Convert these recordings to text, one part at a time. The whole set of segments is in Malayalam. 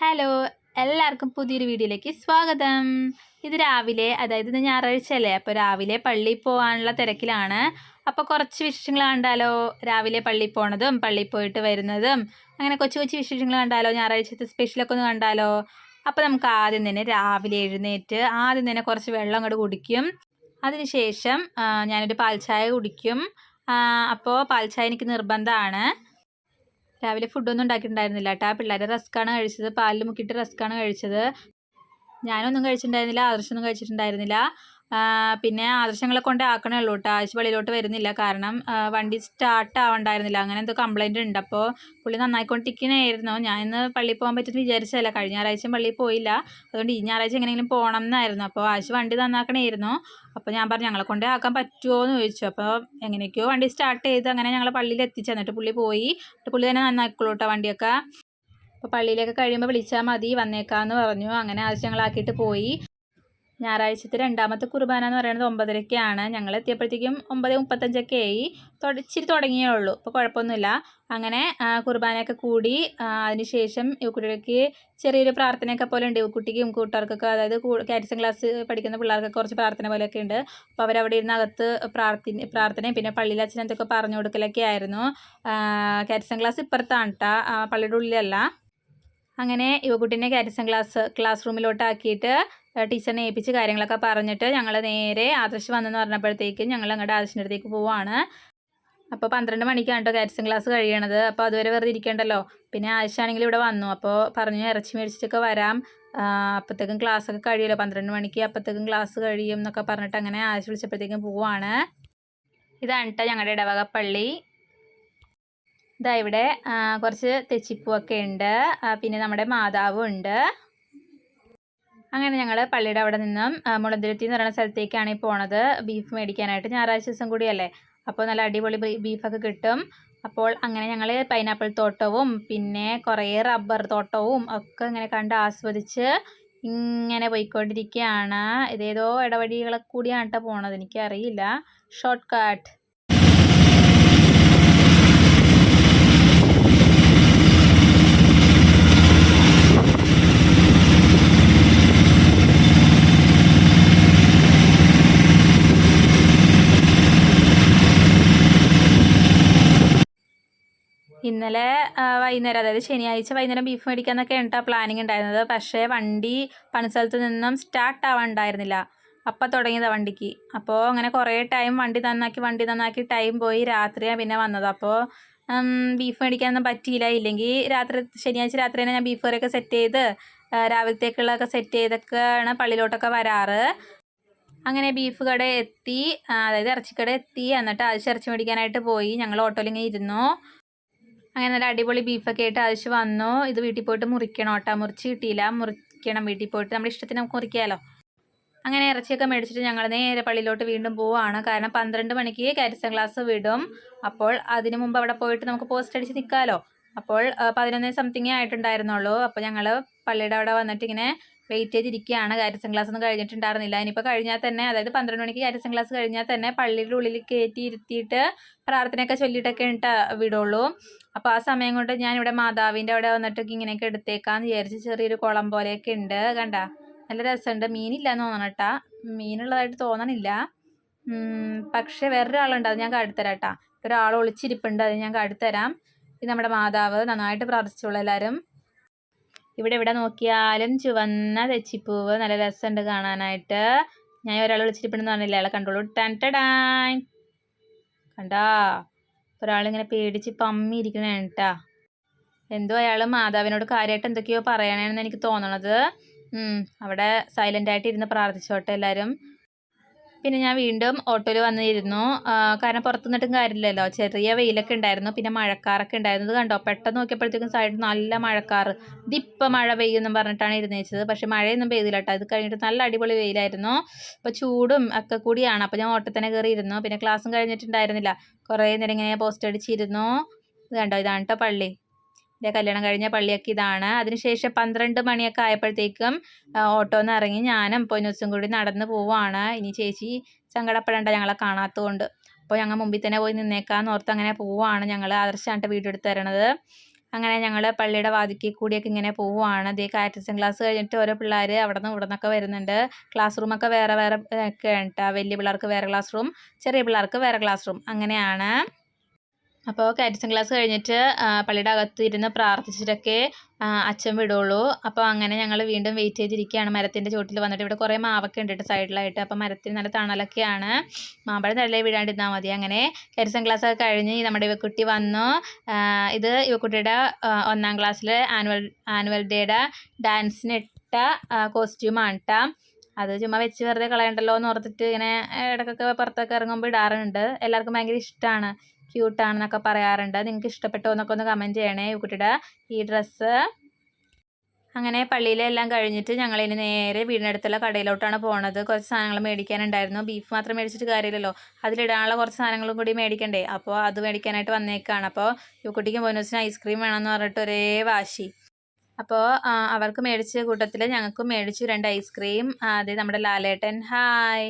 ഹലോ എല്ലാവർക്കും പുതിയൊരു വീഡിയോയിലേക്ക് സ്വാഗതം. ഇത് രാവിലെ അതായത് ഇത് ഞായറാഴ്ച അല്ലേ? അപ്പോൾ രാവിലെ പള്ളിയിൽ പോകാനുള്ള തിരക്കിലാണ്. അപ്പോൾ കുറച്ച് വിശേഷങ്ങൾ കണ്ടാലോ? രാവിലെ പള്ളിയിൽ പോണതും പള്ളിയിൽ പോയിട്ട് വരുന്നതും അങ്ങനെ കൊച്ചു കൊച്ചു വിശേഷങ്ങൾ കണ്ടാലോ? ഞായറാഴ്ചത്തെ സ്പെഷ്യലൊക്കെ ഒന്ന് കണ്ടാലോ? അപ്പോൾ നമുക്ക് ആദ്യം തന്നെ രാവിലെ എഴുന്നേറ്റ് ആദ്യം തന്നെ കുറച്ച് വെള്ളം അങ്ങോട്ട് കുടിക്കും. അതിനുശേഷം ഞാനൊരു പാൽച്ചായ കുടിക്കും. അപ്പോൾ പാൽച്ചായ എനിക്ക് നിർബന്ധമാണ്. രാവിലെ ഫുഡൊന്നും ഉണ്ടാക്കിയിട്ടുണ്ടായിരുന്നില്ല. കേട്ടോ പിള്ളേർ റസ്ക്കാണ് കഴിച്ചത്. പാലിൽ മുക്കിയിട്ട് റസ്ക്കാണ് കഴിച്ചത്. ഞാനൊന്നും കഴിച്ചിട്ടുണ്ടായിരുന്നില്ല. ആദർശമൊന്നും കഴിച്ചിട്ടുണ്ടായിരുന്നില്ല. പിന്നെ ആദർശങ്ങളെ കൊണ്ട് ആക്കണേ ഉള്ളൂ കേട്ടോ ആഴ്ച വെളിയിലോട്ട് വരുന്നില്ല. കാരണം വണ്ടി സ്റ്റാർട്ട് ആവണ്ടായിരുന്നില്ല. അങ്ങനെ എന്തോ കംപ്ലൈന്റ് ഉണ്ട്. അപ്പോൾ പുള്ളി നന്നായിക്കൊണ്ടിരിക്കണായിരുന്നു. ഞാൻ ഇന്ന് പള്ളിയിൽ പോകാൻ പറ്റുമെന്ന് വിചാരിച്ചതല്ല. കഴിഞ്ഞ ഞായറാഴ്ച പള്ളിയിൽ പോയില്ല. അതുകൊണ്ട് ഈ ഞായറാഴ്ച എങ്ങനെയെങ്കിലും പോകണം എന്നായിരുന്നു. അപ്പോൾ ആഴ്ച വണ്ടി നന്നാക്കണമായിരുന്നു അപ്പോൾ ഞാൻ പറഞ്ഞു ഞങ്ങളെ കൊണ്ട് ആക്കാൻ പറ്റുമോ എന്ന് ചോദിച്ചു. അപ്പോൾ എങ്ങനെയൊക്കെയോ വണ്ടി സ്റ്റാർട്ട് ചെയ്ത് അങ്ങനെ ഞങ്ങൾ പള്ളിയിൽ എത്തിച്ചു. എന്നിട്ട് പുള്ളി പോയി. പുള്ളി തന്നെ നന്നാക്കുള്ളൂ കേട്ടോ വണ്ടിയൊക്കെ. അപ്പോൾ പള്ളിയിലൊക്കെ കഴിയുമ്പോൾ വിളിച്ചാൽ മതി. വന്നേക്കാമെന്ന് പറഞ്ഞു. അങ്ങനെ ആവശ്യങ്ങളാക്കിയിട്ട് പോയി. ഞായറാഴ്ചത്തെ രണ്ടാമത്തെ കുർബാന എന്ന് പറയുന്നത് ഒമ്പതരയ്ക്കാണ് ഞങ്ങൾ എത്തിയപ്പോഴത്തേക്കും ഒമ്പത് മുപ്പത്തഞ്ചൊക്കെ ആയി. ഇച്ചിരി തുടങ്ങിയേ ഉള്ളൂ. അപ്പോൾ കുഴപ്പമൊന്നുമില്ല. അങ്ങനെ കുർബാനയൊക്കെ കൂടി അതിനുശേഷം ഈ കുട്ടികൾക്ക് ചെറിയൊരു പ്രാർത്ഥനയൊക്കെ പോലെ ഉണ്ട്. കുട്ടിക്കും കൂട്ടുകാർക്കൊക്കെ അതായത് കാരിസം ക്ലാസ് പഠിക്കുന്ന പിള്ളേർക്കൊക്കെ കുറച്ച് പ്രാർത്ഥന പോലെയൊക്കെ ഉണ്ട്. അപ്പോൾ അവരവിടെ ഇരുന്ന് അകത്ത് പ്രാർത്ഥി പ്രാർത്ഥനയും പിന്നെ പള്ളിയിൽ അച്ഛൻ എന്തൊക്കെ പറഞ്ഞു കൊടുക്കലൊക്കെ ആയിരുന്നു. കാരിസം ക്ലാസ് ഇപ്പുറത്താണ് കേട്ടോ പള്ളിയുടെ ഉള്ളിലല്ല. അങ്ങനെ യുവകുട്ടീനെ കാരിസം ക്ലാസ് ക്ലാസ് റൂമിലോട്ടാക്കിയിട്ട് ടീച്ചറിനെ ഏൽപ്പിച്ച് കാര്യങ്ങളൊക്കെ പറഞ്ഞിട്ട് ഞങ്ങൾ നേരെ ആദർശ് വന്നെന്ന് പറഞ്ഞപ്പോഴത്തേക്കും ഞങ്ങൾ അങ്ങോട്ട് ആദർശിന്റെ അടുത്തേക്ക് പോവാണ്. അപ്പോൾ പന്ത്രണ്ട് മണിക്കാണ് കേട്ടോ കാരിസം ക്ലാസ് കഴിയണത്. അപ്പോൾ അതുവരെ വെറുതെ ഇരിക്കണ്ടല്ലോ? പിന്നെ ആവശ്യമാണെങ്കിൽ ഇവിടെ വന്നു. അപ്പോൾ പറഞ്ഞു ഇറച്ചി മേടിച്ചിട്ടൊക്കെ വരാം. അപ്പോഴത്തേക്കും ക്ലാസ്സൊക്കെ കഴിയുമല്ലോ? പന്ത്രണ്ട് മണിക്ക് അപ്പോഴത്തേക്കും ക്ലാസ് കഴിയും എന്നൊക്കെ പറഞ്ഞിട്ട് അങ്ങനെ ആവശ്യം വിളിച്ചപ്പോഴത്തേക്കും പോവാണ്. ഇതാണ് കേട്ടോ ഞങ്ങളുടെ ഇടവക പള്ളി ഇതാ ഇവിടെ കുറച്ച് തെച്ചിപ്പൂവൊക്കെ ഉണ്ട്. പിന്നെ നമ്മുടെ മാതാവും ഉണ്ട്. അങ്ങനെ ഞങ്ങൾ പള്ളിയുടെ അവിടെ നിന്നും മുളന്തുരുത്തി എന്ന് പറയുന്ന സ്ഥലത്തേക്കാണ് ഈ പോണത്. ബീഫ് മേടിക്കാനായിട്ട് ഞായറാഴ്ച ദിവസം കൂടിയല്ലേ? അപ്പോൾ നല്ല അടിപൊളി ബീഫൊക്കെ കിട്ടും. അപ്പോൾ അങ്ങനെ ഞങ്ങൾ പൈനാപ്പിൾ തോട്ടവും പിന്നെ കുറേ റബ്ബർ തോട്ടവും ഒക്കെ ഇങ്ങനെ കണ്ട് ആസ്വദിച്ച് ഇങ്ങനെ പോയിക്കൊണ്ടിരിക്കുകയാണ്. ഇതേതോ ഇടവഴികളെ കൂടിയാണ് കേട്ടോ പോണത്. എനിക്കറിയില്ല. ഷോർട്ട് കട്ട് ഇന്നലെ ആ, വൈകുന്നേരം അതായത് ശനിയാഴ്ച വൈകുന്നേരം ബീഫ് മേടിക്കാന്നൊക്കെ കേട്ടോ പ്ലാനിങ് ഉണ്ടായിരുന്നത് പക്ഷേ വണ്ടി പണിസ്ഥലത്ത് നിന്നും സ്റ്റാർട്ട് ആവാൻ ഉണ്ടായിരുന്നില്ല അപ്പം തുടങ്ങിയതാണ് വണ്ടിക്ക്. അപ്പോൾ അങ്ങനെ കുറേ ടൈം വണ്ടി നന്നാക്കി വണ്ടി നന്നാക്കി ടൈം പോയി രാത്രിയാണ് പിന്നെ വന്നത്. അപ്പോൾ ബീഫ് മേടിക്കാനൊന്നും പറ്റിയില്ല. ഇല്ലെങ്കിൽ രാത്രി ശനിയാഴ്ച രാത്രി തന്നെ ഞാൻ ബീഫ് കറിയൊക്കെ സെറ്റ് ചെയ്ത് രാവിലത്തേക്കുള്ളതൊക്കെ സെറ്റ് ചെയ്തൊക്കെയാണ് പള്ളിയിലോട്ടൊക്കെ വരാറ്. അങ്ങനെ ബീഫ് കട എത്തി അതായത് ഇറച്ചിക്കട എത്തി. എന്നിട്ട് അത് ഇറച്ചി മേടിക്കാനായിട്ട് പോയി. ഞങ്ങൾ ഓട്ടോയിൽ ഇങ്ങനെ ഇരുന്നു. അങ്ങനെ നല്ല അടിപൊളി ബീഫൊക്കെ ആയിട്ട് ആവശ്യം വന്നു. ഇത് വീട്ടിൽ പോയിട്ട് മുറിക്കണം കേട്ടോ. മുറിച്ച് കിട്ടിയില്ല. മുറിക്കണം വീട്ടിൽ പോയിട്ട്. നമ്മുടെ ഇഷ്ടത്തിന് നമുക്ക് മുറിക്കാമല്ലോ അങ്ങനെ ഇറച്ചിയൊക്കെ മേടിച്ചിട്ട് ഞങ്ങൾ നേരെ പള്ളിയിലോട്ട് വീണ്ടും പോവാണ്. കാരണം പന്ത്രണ്ട് മണിക്ക് കാരിസൺ ക്ലാസ് വിടും. അപ്പോൾ അതിന് മുമ്പ് അവിടെ പോയിട്ട് നമുക്ക് പോസ്റ്റ് അടിച്ച് നിൽക്കാമല്ലോ അപ്പോൾ പതിനൊന്ന് സംതിങ് ആയിട്ടുണ്ടായിരുന്നുള്ളൂ. അപ്പോൾ ഞങ്ങൾ പള്ളിയുടെ അവിടെ വന്നിട്ട് ഇങ്ങനെ വെയിറ്റ് ചെയ്തിരിക്കുകയാണ് കാര്യസൻ ക്ലാസ് ഒന്നും കഴിഞ്ഞിട്ടുണ്ടായിരുന്നില്ല. ഇനിയിപ്പോൾ കഴിഞ്ഞാൽ തന്നെ അതായത് പന്ത്രണ്ട് മണിക്ക് കാര്യസൻ ക്ലാസ് കഴിഞ്ഞാൽ തന്നെ പള്ളിയുടെ ഉള്ളിൽ കയറ്റി ഇരുത്തിയിട്ട് പ്രാർത്ഥനയൊക്കെ ചൊല്ലിയിട്ടൊക്കെ ഇട്ട് വിടുള്ളൂ. അപ്പോൾ ആ സമയം കൊണ്ട് ഞാൻ ഇവിടെ മാതാവിന്റെ അവിടെ വന്നിട്ടൊക്കെ ഇങ്ങനെയൊക്കെ എടുത്തേക്കാന്ന് വിചാരിച്ച് ചെറിയൊരു കുളം പോലെയൊക്കെ ഉണ്ട്. കണ്ട? നല്ല രസമുണ്ട്. മീനില്ല എന്ന് തോന്നണം കേട്ടാ. മീനുള്ളതായിട്ട് തോന്നണില്ല. പക്ഷേ വേറൊരാളുണ്ട്. അത് ഞാൻ കാട്ടിത്തരാം കേട്ടാ ഒരാൾ ഒളിച്ചിരിപ്പുണ്ട്. അത് ഞാൻ കാട്ടിത്തരാം. ഇത് നമ്മുടെ മാതാവ്. നന്നായിട്ട് പ്രാർത്ഥിച്ചോളൂ എല്ലാവരും. ഇവിടെ ഇവിടെ നോക്കിയാലും ചുവന്ന തെച്ചിപ്പൂവ്. നല്ല രസമുണ്ട് കാണാനായിട്ട്. ഞാൻ ഒരാൾ വിളിച്ചിരിപ്പുണ്ടെന്ന് പറഞ്ഞില്ല. അയാളെ കണ്ടോളൂ. ടാൻ കണ്ടാ? ഒരാളിങ്ങനെ പേടിച്ച് പമ്മി ഇരിക്കണേ കേട്ടാ. എന്തോ അയാൾ മാതാവിനോട് കാര്യമായിട്ട് എന്തൊക്കെയോ പറയണമെന്ന് എനിക്ക് തോന്നണത്. അവിടെ സൈലന്റ് ആയിട്ട് ഇരുന്ന് പ്രാർത്ഥിച്ചോട്ടെ എല്ലാവരും. പിന്നെ ഞാൻ വീണ്ടും ഓട്ടോയിൽ വന്നിരുന്നു. കാരണം പുറത്തു നിന്നിട്ടും കാര്യമില്ലല്ലോ. ചെറിയ വെയിലൊക്കെ ഉണ്ടായിരുന്നു. പിന്നെ മഴക്കാറൊക്കെ ഉണ്ടായിരുന്നത് കണ്ടോ? പെട്ടെന്ന് നോക്കിയപ്പോഴത്തേക്കും സൈഡിൽ നല്ല മഴക്കാറ്. ഇതിപ്പം മഴ പെയ്യുമെന്നും പറഞ്ഞിട്ടാണ് ഇരുന്നേച്ചത്. പക്ഷേ മഴയൊന്നും പെയ്തില്ല കേട്ടോ. ഇത് കഴിഞ്ഞിട്ട് നല്ല അടിപൊളി വെയിലായിരുന്നു. അപ്പോൾ ചൂടും ഒക്കെ കൂടിയാണ്. അപ്പോൾ ഞാൻ ഓട്ടത്തിൽ തന്നെ കയറി ഇരുന്നു പിന്നെ ക്ലാസ്സും കഴിഞ്ഞിട്ടുണ്ടായിരുന്നില്ല. കുറേ നേരം ഇങ്ങനെ പോസ്റ്റ് അടിച്ചിരുന്നു. ഇത് കണ്ടോ? ഇതാണ് കേട്ടോ പള്ളി. എന്റെ കല്യാണം കഴിഞ്ഞ പള്ളിയൊക്കെ ഇതാണ്. അതിനുശേഷം പന്ത്രണ്ട് മണിയൊക്കെ ആയപ്പോഴത്തേക്കും ഓട്ടോ ഓട്ടോന്ന് ഇറങ്ങി ഞാനും പൊന്നൂസും കൂടി നടന്ന് പോവാണ്. ഇനി ചേച്ചി സങ്കടപ്പെടേണ്ട ഞങ്ങളെ കാണാത്തതുകൊണ്ട് അപ്പോൾ ഞങ്ങൾ മുമ്പിൽ തന്നെ പോയി നിന്നേക്കാന്ന് ഓർത്ത് അങ്ങനെ പോവാണ് ഞങ്ങൾ ആദർശമായിട്ട് വീഡിയോ എടുത്ത് തരണത്. അങ്ങനെ ഞങ്ങൾ പള്ളിയുടെ വാതിക്കൽ കൂടിയൊക്കെ ഇങ്ങനെ പോവുകയാണ് ദേ കാറ്ററിംഗ് ക്ലാസ് കഴിഞ്ഞിട്ട് ഓരോ പിള്ളേർ അവിടെ നിന്ന് ഇവിടെ നിന്നൊക്കെ വരുന്നുണ്ട്. ക്ലാസ് റൂമൊക്കെ വേറെ വേറെ ഒക്കെ ഉണ്ട് വലിയ പിള്ളേർക്ക് വേറെ ക്ലാസ് റൂം ചെറിയ പിള്ളേർക്ക് വേറെ ക്ലാസ് റൂം. അങ്ങനെയാണ്. അപ്പോൾ കാറ്ററിംഗ് ക്ലാസ് കഴിഞ്ഞിട്ട് പള്ളിയുടെ അകത്ത് ഇരുന്ന് പ്രാർത്ഥിച്ചിട്ടൊക്കെ അച്ഛൻ വിടുള്ളൂ. അപ്പോൾ അങ്ങനെ ഞങ്ങൾ വീണ്ടും വെയിറ്റ് ചെയ്തിരിക്കുകയാണ്. മരത്തിന്റെ ചോട്ടിൽ വന്നിട്ട് ഇവിടെ കുറേ മാവൊക്കെ ഉണ്ട് കേട്ടോ സൈഡിലായിട്ട് അപ്പോൾ മരത്തിൽ നല്ല തണലൊക്കെയാണ്. മാമ്പഴം തള്ളേ വീഴാണ്ടിരുന്നാൽ മതി. അങ്ങനെ ക്ലാസ് ഒക്കെ കഴിഞ്ഞ് നമ്മുടെ ഇവക്കുട്ടി വന്നു. ഇത് ഇവക്കുട്ടിയുടെ ഒന്നാം ക്ലാസ്സിലെ ആനുവൽ ആനുവൽ ഡേയുടെ ഡാൻസിനിട്ട കോസ്റ്റ്യൂമാണ് കേട്ടോ അത് ചുമ്മാ വെച്ച് വെറുതെ കളയണ്ടല്ലോ എന്ന് ഓർത്തിട്ട് ഇങ്ങനെ ഇടയ്ക്കൊക്കെ പുറത്തൊക്കെ ഇറങ്ങുമ്പോൾ ഇടാറുണ്ട്. എല്ലാവർക്കും ഭയങ്കര ഇഷ്ടമാണ് ക്യൂട്ടാണെന്നൊക്കെ പറയാറുണ്ട്. നിങ്ങൾക്ക് ഇഷ്ടപ്പെട്ടോ എന്നൊക്കെ ഒന്ന് കമന്റ് ചെയ്യണേ കുട്ടിയുടെ ഈ ഡ്രസ്സ് അങ്ങനെ പള്ളിയിലെല്ലാം കഴിഞ്ഞിട്ട് ഞങ്ങൾ ഇനി നേരെ വീടിനടുത്തുള്ള കടയിലോട്ടാണ് പോണത്. കുറച്ച് സാധനങ്ങൾ മേടിക്കാനുണ്ടായിരുന്നു. ബീഫ് മാത്രം മേടിച്ചിട്ട് കാര്യമില്ലല്ലോ. അതിലിടാനുള്ള കുറച്ച് സാധനങ്ങളും കൂടി മേടിക്കണ്ടേ. അപ്പോൾ അത് മേടിക്കാനായിട്ട് വന്നേക്കാണ്. അപ്പോൾ യുക്കുട്ടിക്ക് ബോനൂസിന് ഐസ്ക്രീം വേണമെന്ന് പറഞ്ഞിട്ട് ഒരേ വാശി. അപ്പോൾ അവർക്ക് മേടിച്ച കൂട്ടത്തിൽ ഞങ്ങൾക്കും മേടിച്ചു രണ്ട് ഐസ്ക്രീം. അതെ നമ്മുടെ ലാലേട്ടൻ. ഹായ്.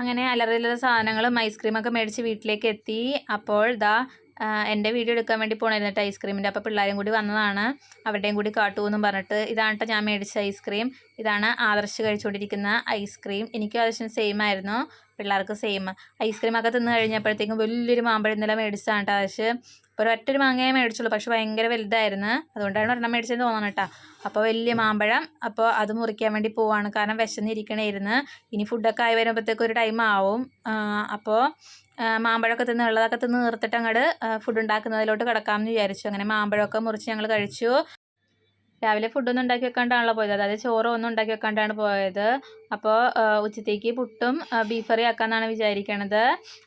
അങ്ങനെ അലറിലുള്ള സാധനങ്ങളും ഐസ്ക്രീമൊക്കെ മേടിച്ച് വീട്ടിലേക്ക് എത്തി. അപ്പോൾ ദാ എന്റെ വീഡിയോ എടുക്കാൻ വേണ്ടി പോകണമായിരുന്നു കേട്ടോ ഐസ്ക്രീമിന്റെ. അപ്പോൾ പിള്ളേരും കൂടി വന്നതാണ്. അവരുടെയും കൂടി കാട്ടുമെന്നും പറഞ്ഞിട്ട് ഇതാണ് ഞാൻ മേടിച്ച ഐസ്ക്രീം. ഇതാണ് ആദർശ് കഴിച്ചുകൊണ്ടിരിക്കുന്ന ഐസ്ക്രീം. എനിക്കും ആദർശം സെയിം ആയിരുന്നു. പിള്ളേർക്ക് സെയിം ഐസ്ക്രീമൊക്കെ തിന്ന് കഴിഞ്ഞപ്പോഴത്തേക്കും വലിയൊരു മാമ്പഴം നില മേടിച്ചതാണ് കേട്ടോ പക്ഷേ ഇപ്പോൾ ഒറ്റൊരു മാങ്ങയെ മേടിച്ചുള്ളൂ. പക്ഷെ ഭയങ്കര വലുതായിരുന്നു. അതുകൊണ്ടാണ് ഒരെണ്ണം മേടിച്ചതെന്ന് തോന്നണം കേട്ടോ അപ്പോൾ വലിയ മാമ്പഴം. അപ്പോൾ അത് മുറിക്കാൻ വേണ്ടി പോവാണ്. കാരണം വിശന്നിരിക്കണേരുന്ന് ഇനി ഫുഡൊക്കെ ആയി വരുമ്പോഴത്തേക്ക് ഒരു ടൈം ആവും. അപ്പോൾ മാമ്പഴമൊക്കെ തിന്ന് ഉള്ളതൊക്കെ തിന്ന് നിർത്തിട്ട് അങ്ങോട്ട് ഫുഡ് ഉണ്ടാക്കുന്നതിലോട്ട് കിടക്കാമെന്ന് വിചാരിച്ചു. അങ്ങനെ മാമ്പഴമൊക്കെ മുറിച്ച് ഞങ്ങൾ കഴിച്ചു. രാവിലെ ഫുഡൊന്നും ഉണ്ടാക്കി വെക്കാണ്ടാണല്ലോ പോയത്. അതായത് ചോറ് ഒന്നും ഉണ്ടാക്കി വെക്കാണ്ടാണ് പോയത്. അപ്പോൾ ഉച്ചത്തേക്ക് പുട്ടും ബീഫ് കറി ആക്കാമെന്നാണ് വിചാരിക്കണത്.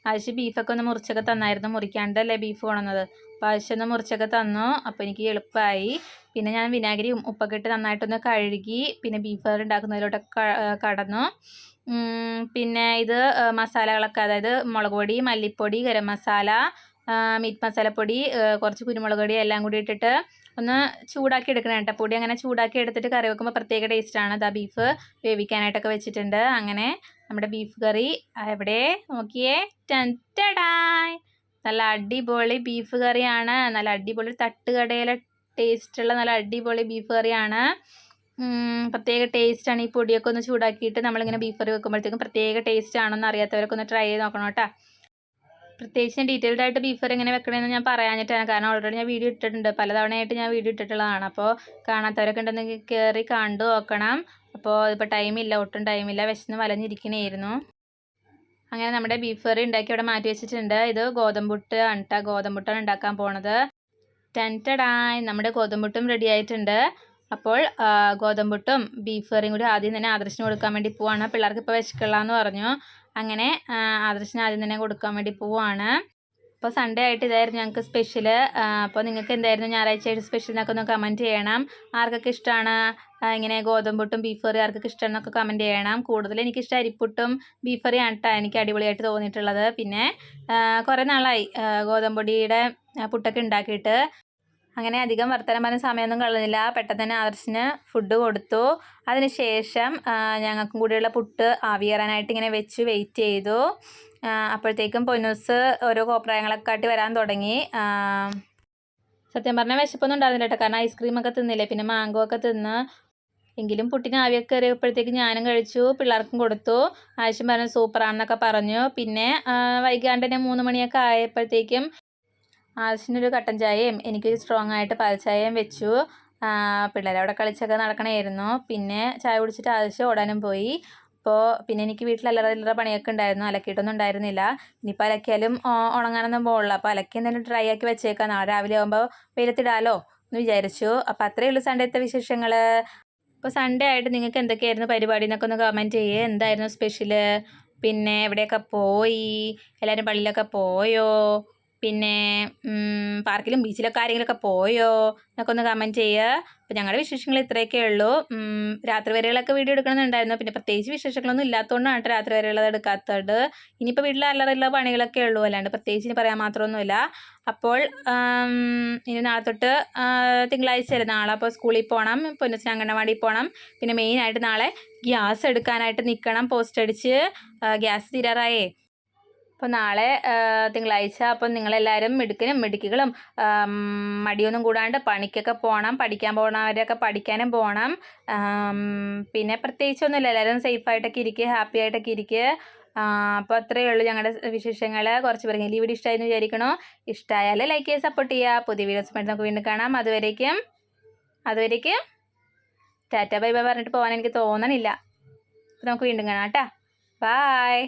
ആവശ്യം ബീഫൊക്കെ ഒന്ന് മുറിച്ചൊക്കെ തന്നായിരുന്നു മുറിക്കാണ്ടല്ലേ ബീഫ് കൊണ്ടുവന്നത്. അപ്പോൾ ആവശ്യം ഒന്ന് മുറിച്ചൊക്കെ തന്നു. അപ്പോൾ എനിക്ക് എളുപ്പമായി പിന്നെ ഞാൻ വിനാഗിരിയും ഉപ്പൊക്കെ ഇട്ട് നന്നായിട്ടൊന്ന് കഴുകി പിന്നെ ബീഫ് കറി ഉണ്ടാക്കുന്നതിലോട്ടൊക്കെ കടന്നു. പിന്നെ ഇത് മസാലകളൊക്കെ അതായത് മുളക് പൊടി മല്ലിപ്പൊടി ഗരം മസാല മീറ്റ് മസാലപ്പൊടി കുറച്ച് കുരുമുളക് പൊടി എല്ലാം കൂടി ഇട്ടിട്ട് ഒന്ന് ചൂടാക്കി എടുക്കണം കേട്ടോ. പൊടി അങ്ങനെ ചൂടാക്കി എടുത്തിട്ട് കറി വെക്കുമ്പോൾ പ്രത്യേക ടേസ്റ്റാണ് അതാ ബീഫ് വേവിക്കാനായിട്ടൊക്കെ വെച്ചിട്ടുണ്ട്. അങ്ങനെ നമ്മുടെ ബീഫ് കറി എവിടെ? നോക്കിയേ. ടെന്റഡായ് നല്ല അടിപൊളി ബീഫ് കറിയാണ് നല്ല അടിപൊളി തട്ടുകടയിലെ ടേസ്റ്റുള്ള നല്ല അടിപൊളി ബീഫ് കറിയാണ് പ്രത്യേക ടേസ്റ്റാണ് ഈ പൊടിയൊക്കെ ഒന്ന് ചൂടാക്കിയിട്ട് നമ്മളിങ്ങനെ ബീഫ് കറി വെക്കുമ്പോഴത്തേക്കും പ്രത്യേക ടേസ്റ്റ് ആണെന്ന് അറിയാത്തവരൊക്കെ ഒന്ന് ട്രൈ ചെയ്ത് നോക്കണം കേട്ടോ. പ്രത്യേകിച്ച് ഡീറ്റെയിൽഡ് ആയിട്ട് ബീഫർ എങ്ങനെ വെക്കണമെന്ന് ഞാൻ പറയാഞ്ഞിട്ടാണ്. കാരണം ഓൾറെഡി ഞാൻ വീഡിയോ ഇട്ടിട്ടുണ്ട്. പലതവണയായിട്ട് ഞാൻ വീഡിയോ ഇട്ടിട്ടുള്ളതാണ്. അപ്പോൾ കാണാത്തവരൊക്കെ ഉണ്ടെങ്കിൽ കയറി കണ്ടു നോക്കണം. അപ്പോൾ ഇപ്പോൾ ടൈമില്ല ഒട്ടും ടൈമില്ല വിശന്ന് വലഞ്ഞിരിക്കണേയിരുന്നു. അങ്ങനെ നമ്മുടെ ബീഫ് കറി ഉണ്ടാക്കി ഇവിടെ മാറ്റി വെച്ചിട്ടുണ്ട്. ഇത് ഗോതമ്പുട്ട് അണ്ട ട്ടോ. ഗോതമ്പുട്ടാണ് ഉണ്ടാക്കാൻ പോണത്. ടെന്റഡായി നമ്മുടെ ഗോതമ്പുട്ടും റെഡി ആയിട്ടുണ്ട്. അപ്പോൾ ഗോതമ്പുട്ടും ബീഫ് കറിയും കൂടി ആദ്യം തന്നെ ആദർശിന് കൊടുക്കാൻ വേണ്ടി പോവാണ്. പിള്ളേർക്ക് ഇപ്പോൾ വിശക്കില്ലാന്ന് പറഞ്ഞു. അങ്ങനെ ആദർശന് ആദ്യം തന്നെ കൊടുക്കാൻ വേണ്ടി പോവാണ്. അപ്പോൾ സൺഡേ ആയിട്ട് ഇതായിരുന്നു ഞങ്ങൾക്ക് സ്പെഷ്യൽ അപ്പോൾ നിങ്ങൾക്ക് എന്തായിരുന്നു ഞായറാഴ്ച ആയിട്ട് സ്പെഷ്യൽ എന്നൊക്കെ ഒന്ന് കമന്റ് ചെയ്യണം. ആർക്കൊക്കെ ഇഷ്ടമാണ് ഇങ്ങനെ ഗോതമ്പുട്ടും ബീഫ് കറി ആർക്കൊക്കെ ഇഷ്ടമാണ് എന്നൊക്കെ കമന്റ് ചെയ്യണം. കൂടുതൽ എനിക്കിഷ്ടം അരിപ്പുട്ടും ബീഫ് കറിയാണ് കേട്ടോ എനിക്ക് അടിപൊളിയായിട്ട് തോന്നിയിട്ടുള്ളത്. പിന്നെ കുറേ നാളായി ഗോതമ്പൊടിയുടെ പുട്ടൊക്കെ ഉണ്ടാക്കിയിട്ട്. അങ്ങനെ അധികം വർത്തമാനം പറഞ്ഞ സമയമൊന്നും കളഞ്ഞില്ല. പെട്ടെന്ന് തന്നെ ആദർശിന് ഫുഡ് കൊടുത്തു. അതിനുശേഷം ഞങ്ങൾക്കും കൂടിയുള്ള പുട്ട് ആവിയേറാനായിട്ട് ഇങ്ങനെ വെച്ച് വെയിറ്റ് ചെയ്തു. അപ്പോഴത്തേക്കും പൊന്നൂസ് ഓരോ കോപ്രായങ്ങളൊക്കെ കാട്ടി വരാൻ തുടങ്ങി. സത്യം പറഞ്ഞാൽ വിശപ്പൊന്നും ഉണ്ടായിരുന്നില്ല കേട്ടോ. കാരണം ഐസ്ക്രീമൊക്കെ തിന്നില്ലേ? പിന്നെ മാംഗോ ഒക്കെ തിന്ന്. എങ്കിലും പുട്ടിന് ആവിയൊക്കെ കയറിയപ്പോഴത്തേക്ക് ഞാനും കഴിച്ചു. പിള്ളേർക്കും കൊടുത്തു. ആവശ്യം പറഞ്ഞു സൂപ്പറാണെന്നൊക്കെ പറഞ്ഞു. പിന്നെ വൈകാണ്ട് തന്നെ മൂന്ന് മണിയൊക്കെ ആയപ്പോഴത്തേക്കും ആവശ്യത്തിനൊരു കട്ടൻ ചായയും എനിക്ക് സ്ട്രോങ് ആയിട്ട് പാൽച്ചായയും ചായയും വെച്ചു. പിള്ളേരവിടെ കളിച്ചൊക്കെ നടക്കണമായിരുന്നു പിന്നെ ചായ കുടിച്ചിട്ട് ആവശ്യം ഓടാനും പോയി. അപ്പോൾ പിന്നെ എനിക്ക് വീട്ടിൽ അല്ലറ ഇല്ലറ പണിയൊക്കെ ഉണ്ടായിരുന്നു. അലക്കിയിട്ടൊന്നും ഉണ്ടായിരുന്നില്ല. ഇനിയിപ്പോൾ അലക്കിയാലും ഉണങ്ങാനൊന്നും പോകില്ല അപ്പോൾ അലക്കി എന്തെങ്കിലും ഡ്രൈ ആക്കി വെച്ചേക്കാം. നാളെ രാവിലെ ആകുമ്പോൾ വെയിലത്തിടാലോ എന്ന് വിചാരിച്ചു. അപ്പോൾ അത്രയേ ഉള്ളൂ സൺഡേത്തെ വിശേഷങ്ങൾ അപ്പോൾ സൺഡേ ആയിട്ട് നിങ്ങൾക്ക് എന്തൊക്കെയായിരുന്നു പരിപാടി എന്നൊക്കെ ഒന്ന് കമന്റ് ചെയ്യേ. എന്തായിരുന്നു സ്പെഷ്യൽ പിന്നെ എവിടെയൊക്കെ പോയി? എല്ലാവരും പള്ളിയിലൊക്കെ പോയോ? പിന്നെ പാർക്കിലും ബീച്ചിലൊക്കെ ആരെങ്കിലുമൊക്കെ പോയോ? എന്നൊക്കെ ഒന്ന് കമന്റ് ചെയ്യുക. അപ്പോൾ ഞങ്ങളുടെ വിശേഷങ്ങൾ ഇത്രയൊക്കെ ഉള്ളൂ. രാത്രി വരെകളൊക്കെ വീഡിയോ എടുക്കണമെന്നുണ്ടായിരുന്നു. പിന്നെ പ്രത്യേകിച്ച് വിശേഷങ്ങളൊന്നും ഇല്ലാത്തതുകൊണ്ടാണ് കേട്ടോ രാത്രി വരെയുള്ളത് എടുക്കാത്തത്. ഇനിയിപ്പോൾ വീട്ടിൽ അല്ലറല്ല പണികളൊക്കെ ഉള്ളൂ. അല്ലാണ്ട് പ്രത്യേകിച്ച് ഇനി പറയാൻ മാത്രമൊന്നുമില്ല. അപ്പോൾ ഇനി നാളെ തൊട്ട് തിങ്കളാഴ്ച അല്ലേ? നാളെ അപ്പോൾ സ്കൂളിൽ പോകണം. പൊന്നസിന് അംഗനവാടിയിൽ പോകണം. പിന്നെ മെയിനായിട്ട് നാളെ ഗ്യാസ് എടുക്കാനായിട്ട് നിൽക്കണം. പോസ്റ്റ് അടിച്ച്. ഗ്യാസ് തീരാറായേ. അപ്പോൾ നാളെ തിങ്കളാഴ്ച അപ്പം നിങ്ങളെല്ലാവരും മിടുക്കിനും മിടുക്കികളും മടിയൊന്നും കൂടാണ്ട് പണിക്കൊക്കെ പോകണം പഠിക്കാൻ പോകണവരൊക്കെ പഠിക്കാനും പോകണം പിന്നെ പ്രത്യേകിച്ചൊന്നുമില്ല. എല്ലാവരും സേഫായിട്ടൊക്കെ ഇരിക്കുക ഹാപ്പി ആയിട്ടൊക്കെ ഇരിക്കുക അപ്പോൾ അത്രയേ ഉള്ളൂ ഞങ്ങളുടെ വിശേഷങ്ങൾ കുറച്ച് പേർക്ക് ഈ വീഡിയോ ഇഷ്ടമായെന്ന് വിചാരിക്കണോ. ഇഷ്ടമായാൽ ലൈക്ക് ചെയ്ത് സപ്പോർട്ട് ചെയ്യുക പുതിയ വീഡിയോസ് വേണ്ടി നമുക്ക് വീണ്ടും കാണാം. അതുവരേക്കും അതുവരേക്കും ടാറ്റ ബൈ ബൈ പറഞ്ഞിട്ട് പോകാൻ എനിക്ക് തോന്നണില്ല. നമുക്ക് വീണ്ടും കാണാം കേട്ടോ. ബായ്